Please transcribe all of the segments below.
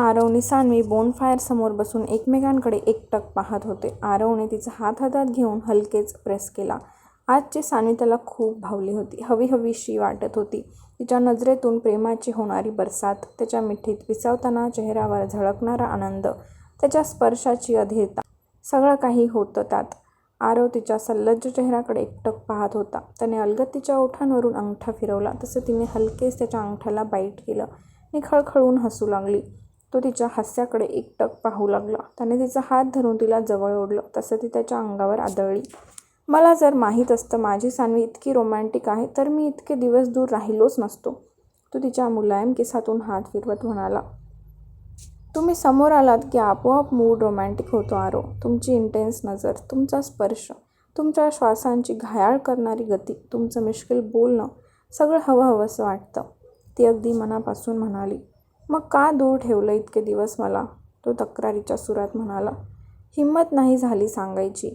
आरवने सान्वी बोनफायर समोर बसून एकमेकांकडे एकटक पाहत होते. आरवने तिचा हात हातात घेऊन हलकेच प्रेस केला. आजची सान्वी त्याला खूप भावली होती. हवीहवीशी वाटत होती. तिच्या नजरेतून प्रेमाची होणारी बरसात, त्याच्या मिठीत विसावताना चेहऱ्यावर झळकणारा आनंद, त्याच्या स्पर्शाची अधीरता, सगळं काही होतं त्यात. आरव तिच्या सल्लज्ज चेहऱ्याकडे एकटक पाहत होता. त्याने अलगत तिच्या ओठांवरून अंगठा फिरवला तसं तिने हलकेच त्याच्या अंगठ्याला बाईट केलं नि खळखळून हसू लागली. तो तिच्या हास्याकडे एकटक पाहू लागला. त्याने तिचा हात धरून तिला जवळ ओढलं तसं ती त्याच्या अंगावर आदळली. मला जर माहीत असतं माझी सानवी इतकी रोमँटिक आहे तर मी इतके दिवस दूर राहिलोच नसतो. तो तिच्या मुलायम केसातून हात फिरवत म्हणाला. तुम्ही समोर आलात की आपोआप मूड रोमँटिक होतो आरो तुमची इंटेन्स नजर, तुमचा स्पर्श, तुमच्या श्वासांची घायाळ करणारी गती, तुमचं मिश्किल बोलणं सगळं हवं हवंसं वाटतं. ती अगदी मनापासून म्हणाली. मग का दूर ठेवलं इतके दिवस मला? तो तक्रारीच्या सुरात म्हणाला. हिंमत नाही झाली सांगायची.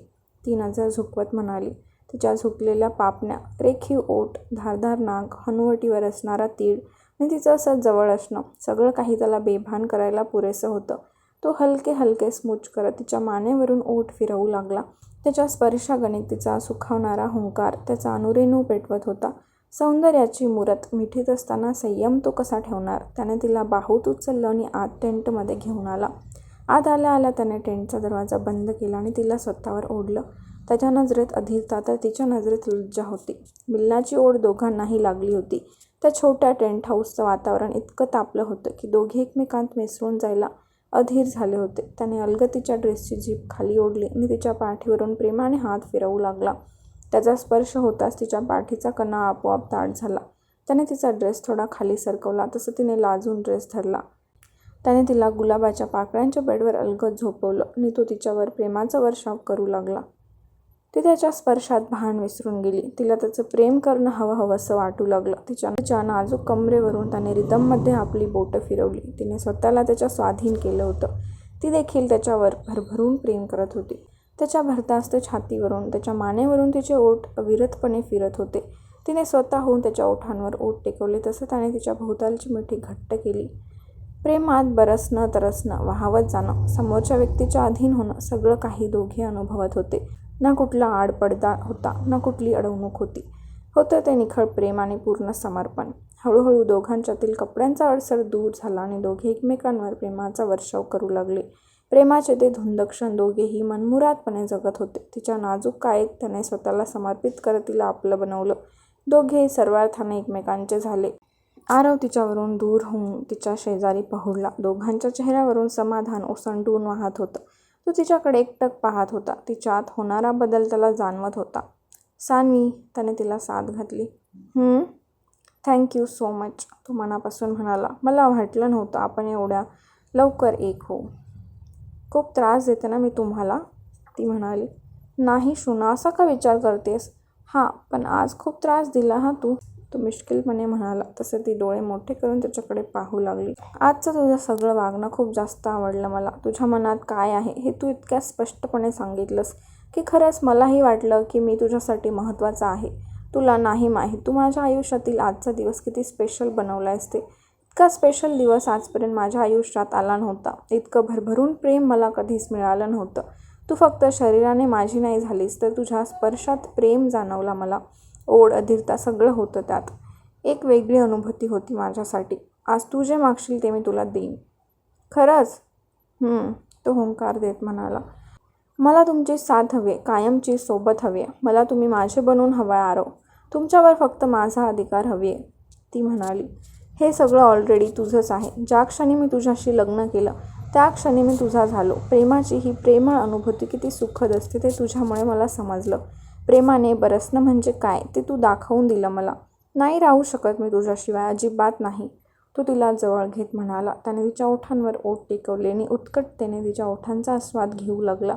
ती नजर झुकवत म्हणाली. तिच्या झुकलेल्या पापण्या, रेखीव ओठ, धारधार नाक, हनुवटीवर असणारा तीळ आणि तिचं असं जवळ असणं, सगळं काही त्याला बेभान करायला पुरेसं होतं. तो हलके हलके स्मूच करत तिच्या मानेवरून ओठ फिरवू लागला. त्याच्या स्पर्शागणित तिचा सुखावणारा हुंकार त्याचा अनुरेणू पेटवत होता. सौंदर्याची मूरत मिठीत असताना संयम तो कसा ठेवणार? त्याने तिला बाहूत उचललं आणि आत टेंटमध्ये घेऊन आला. आत आल्या आल्या त्याने टेंटचा दरवाजा बंद केला आणि तिला स्वतःवर ओढलं. त्याच्या नजरेत अधीरता तर तिच्या नजरेत लज्जा होती. मिल्लाची ओढ दोघांनाही लागली होती. त्या छोट्या टेंट हाऊसचं वातावरण इतकं तापलं होतं की दोघे एकमेकांत मिसळून जायला अधीर झाले होते. त्याने अलगतीच्या ड्रेसची जीप खाली ओढली आणि तिच्या पाठीवरून प्रेमाने हात फिरवू लागला. त्याचा स्पर्श होताच तिच्या पाठीचा कणा आपोआप ताट झाला. त्याने तिचा ड्रेस थोडा खाली सरकवला तसं तिने लाजून ड्रेस धरला. त्याने तिला गुलाबाच्या पाकळ्यांच्या बेडवर अलगद झोपवलं आणि तो तिच्यावर प्रेमाचा वर्षाव करू लागला. ती त्याच्या स्पर्शात भान विसरून गेली. तिला त्याचं प्रेम करणं हवं हवं असं वाटू लागलं. तिच्या नाजूक कमरेवरून त्याने रिदममध्ये आपली बोटं फिरवली. तिने स्वतःला त्याच्या स्वाधीन केलं होतं. ती देखील त्याच्यावर भरभरून प्रेम करत होती. त्याच्या भरतास्त छातीवरून, त्याच्या मानेवरून तिचे ओठ अविरतपणे फिरत होते. तिने स्वतःहून त्याच्या ओठांवर ओठ टेकवले तसं त्याने तिच्या भोवतालची मिठी घट्ट केली. प्रेमात बरसणं तरसणं, वाहावत जाणं, समोरच्या व्यक्तीच्या अधीन होणं सगळं काही दोघे अनुभवत होते. ना कुठला आडपडदा होता ना कुठली अडवणूक होती. होतं ते निखळ प्रेम आणि पूर्ण समर्पण. हळूहळू दोघांच्यातील कपड्यांचा अडसर दूर झाला आणि दोघे एकमेकांवर प्रेमाचा वर्षाव करू लागले. प्रेमाचे ते धुंद क्षण दोघेही मनमुरादपणे जगत होते. तिच्या नाजूक कायेत त्याने स्वतःला समर्पित करत तिला आपलं बनवलं. दोघेही सर्वार्थाने एकमेकांचे झाले. आरव तिच्यावरून दूर होऊन तिच्या शेजारी पहुडला. दोघांच्या चेहऱ्यावरून समाधान ओसंडून वाहत होतं. तो तिच्याकडे एकटक पाहत होता. तिच्यात होणारा बदल त्याला जाणवत होता. सान्वी, त्याने तिला साद घातली. Thank you thank you so much, तो मनापासून म्हणाला. मला वाटलं नव्हतं आपण एवढ्या लवकर एक होऊ. खूप त्रास देते ना मी तुम्हाला? ती म्हणाली. नाही शुना, असा का विचार करतेस? हां, पण आज खूप त्रास दिला हां तू, तो मिश्किलपणे म्हणाला तसं ती डोळे मोठे करून त्याच्याकडे पाहू लागली. आजचं तुझं सगळं वागणं खूप जास्त आवडलं मला. तुझ्या मनात काय आहे हे तू इतक्या स्पष्टपणे सांगितलंस की खरंच मलाही वाटलं की मी तुझ्यासाठी महत्त्वाचा आहे. तुला नाही माहीत तू माझ्या आयुष्यातील आजचा दिवस किती स्पेशल बनवलायस ते. इतका स्पेशल दिवस आजपर्यंत माझ्या आयुष्यात आला नव्हता. इतकं भरभरून प्रेम मला कधीच मिळालं नव्हतं. तू फक्त शरीराने माझी नाही झालीस तर तुझ्या स्पर्शात प्रेम जाणवला मला. ओढ, अधीरता सगळं होतं त्यात. एक वेगळी अनुभूती होती माझ्यासाठी. आज तू जे मागशील ते मी तुला देईन. खरंच? तो हुंकार देत म्हणाला. मला तुमची साथ हवीय, कायमची सोबत हवी आहे मला तुम्ही माझे बनवून हवा आरो तुमच्यावर फक्त माझा अधिकार हवी आहे ती म्हणाली. हे सगळं ऑलरेडी तुझंच आहे. ज्या क्षणी मी तुझ्याशी लग्न केलं त्या क्षणी मी तुझा झालो. प्रेमाची ही प्रेमळ अनुभूती किती सुखद असते ते तुझ्यामुळे मला समजलं. प्रेमाने बरसणं म्हणजे काय ते तू दाखवून दिलं मला. नाही राहू शकत मी तुझ्याशिवाय, अजिबात नाही, तो तिला जवळ घेत म्हणाला. त्याने तिच्या ओठांवर ओठ टेकवले आणि उत्कटतेने तिच्या ओठांचा आस्वाद घेऊ लागला.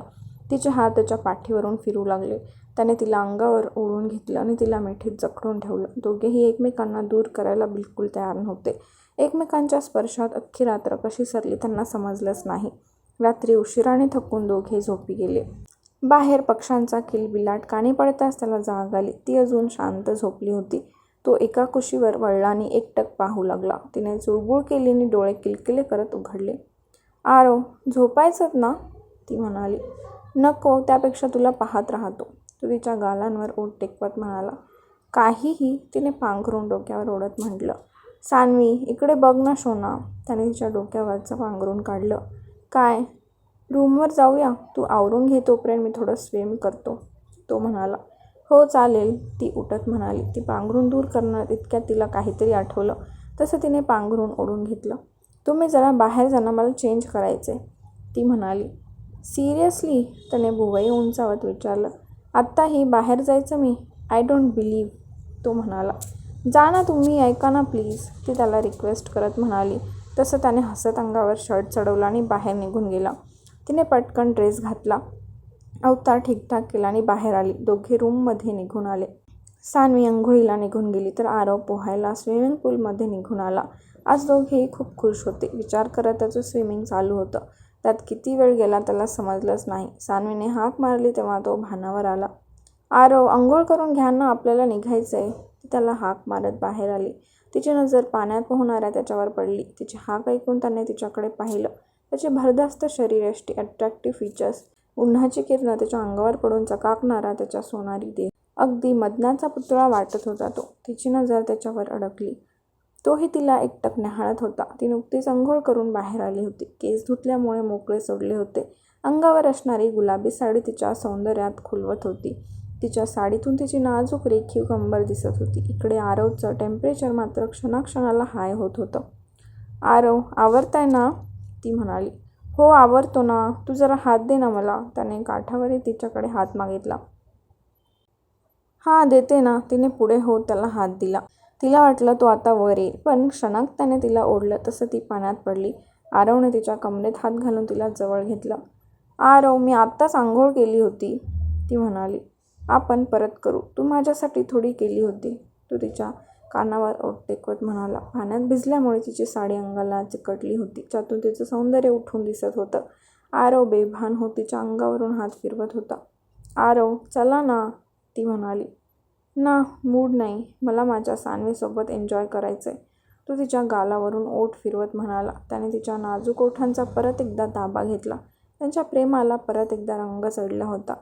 तिचे हात त्याच्या पाठीवरून फिरू लागले. त्याने तिला अंगावर ओढून घेतलं आणि तिला मिठीत जखडून ठेवलं. दोघेही एकमेकांना दूर करायला बिलकुल तयार नव्हते. एकमेकांच्या स्पर्शात अख्खी रात्र कशी सरली त्यांना समजलंच नाही. रात्री उशिराने थकून दोघे झोपी गेले. बाहेर पक्ष्यांचा किलबिलाट कानी पडताच त्याला जाग आली. ती अजून शांत झोपली होती. तो एका कुशीवर वळला एकटक पाहू लागला. तिने चुळबुळ केली आणि डोळे किलकिले करत उघडले. आरो झोपायचंत ना ती म्हणाली नको त्यापेक्षा तुला पाहत राहतो. तो तिच्या गालांवर ओठ टेकवत म्हणाला. काहीही तिने पांघरून डोक्यावर ओढत म्हटलं. सानवी इकडे बघ ना शोना त्याने तिच्या डोक्यावरचं पांघरून काढलं. काय? रूमवर जाऊया? तू आवरून घे तोपर्यंत मी थोडं स्विम करतो. तो म्हणाला. हो चालेल. ती उठत म्हणाली. ती पांघरून दूर करणार इतक्यात तिला काहीतरी आठवलं. तसं तिने पांघरून ओढून घेतलं. तुम्ही जरा बाहेर जाणं मला चेंज करायचे ती म्हणाली. सिरियसली त्याने भुवई उंचावत विचारलं आत्ताही बाहेर जायचं मी? आय डोंट बिलीव्ह तो म्हणाला. जा ना तुम्ही ऐका ना प्लीज ती त्याला रिक्वेस्ट करत म्हणाली. तसं त्याने हसत अंगावर शर्ट चढवला आणि बाहेर निघून गेला. तिने पटकन ड्रेस घातला अवतार ठीकठाक केला आणि बाहेर आली. दोघे रूममध्ये निघून आले. सानवी अंघोळीला निघून गेली तर आरव पोहायला स्विमिंग पूलमध्ये निघून आला. आज दोघेही खूप खुश होते. विचार करत त्याचं स्विमिंग चालू होतं. त्यात किती वेळ गेला त्याला समजलंच नाही. सानवीने हाक मारली तेव्हा तो भानावर आला. आरव अंघोळ करून घ्या ना आपल्याला निघायचं आहे ती त्याला हाक मारत बाहेर आली. तिची नजर पाण्यात पोहणाऱ्या त्याच्यावर पडली. तिची हाक ऐकून त्याने तिच्याकडे पाहिलं. त्याचे भरदास्त शरीरयष्टी अट्रॅक्टिव्ह फीचर्स उन्हाची किरणं त्याच्या अंगावर पडून चकाकणारा त्याच्या सोनारी देह. अगदी मदनाचा पुतळा वाटत होता तो. तिची नजर त्याच्यावर अडकली. तोही तिला एकटक न्याहाळत होता. ती नुकतीच अंघोळ करून बाहेर आली होती. केस धुतल्यामुळे मोकळे सोडले होते. अंगावर असणारी गुलाबी साडी तिच्या सौंदर्यात खुलवत होती. तिच्या साडीतून तिची नाजूक रेखीव कंबर दिसत होती. इकडे आरवचं टेम्परेचर मात्र क्षणाक्षणाला हाय होत होतं. आरव आवरताय ना? ती म्हणाली. हो आवरतो ना. तू जरा हात दे ना मला. त्याने काठावरील तिच्याकडे हात मागितला. हां देते ना. तिने पुढे हो त्याला हात दिला. तिला वाटलं तो आता वर येईल पण क्षणात त्याने तिला ओढलं तसं ती पाण्यात पडली. आरवने तिच्या कमरेत हात घालून तिला जवळ घेतलं. आरव मी आत्ताच आंघोळ केली होती ती म्हणाली. आपण परत करू. तू माझ्यासाठी थोडी केली होती. तो तिच्या कानावर ओठ टेकवत म्हणाला. पाण्यात भिजल्यामुळे तिची साडी अंगाला चिकटली होती. ज्यातून तिचं सौंदर्य उठून दिसत होतं. आरव बेभान हो तिच्या अंगावरून हात फिरवत होता. आरव चला ना ती म्हणाली. ना मूड नाही. मला माझ्या सानवीसोबत एन्जॉय करायचं आहे तो तिच्या गालावरून ओठ फिरवत म्हणाला. त्याने तिच्या नाजूक ओठांचा परत एकदा ताबा घेतला. त्यांच्या प्रेमाला परत एकदा रंग चढला होता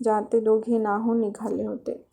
ज्यात ते दोघे नाहून निघाले होते.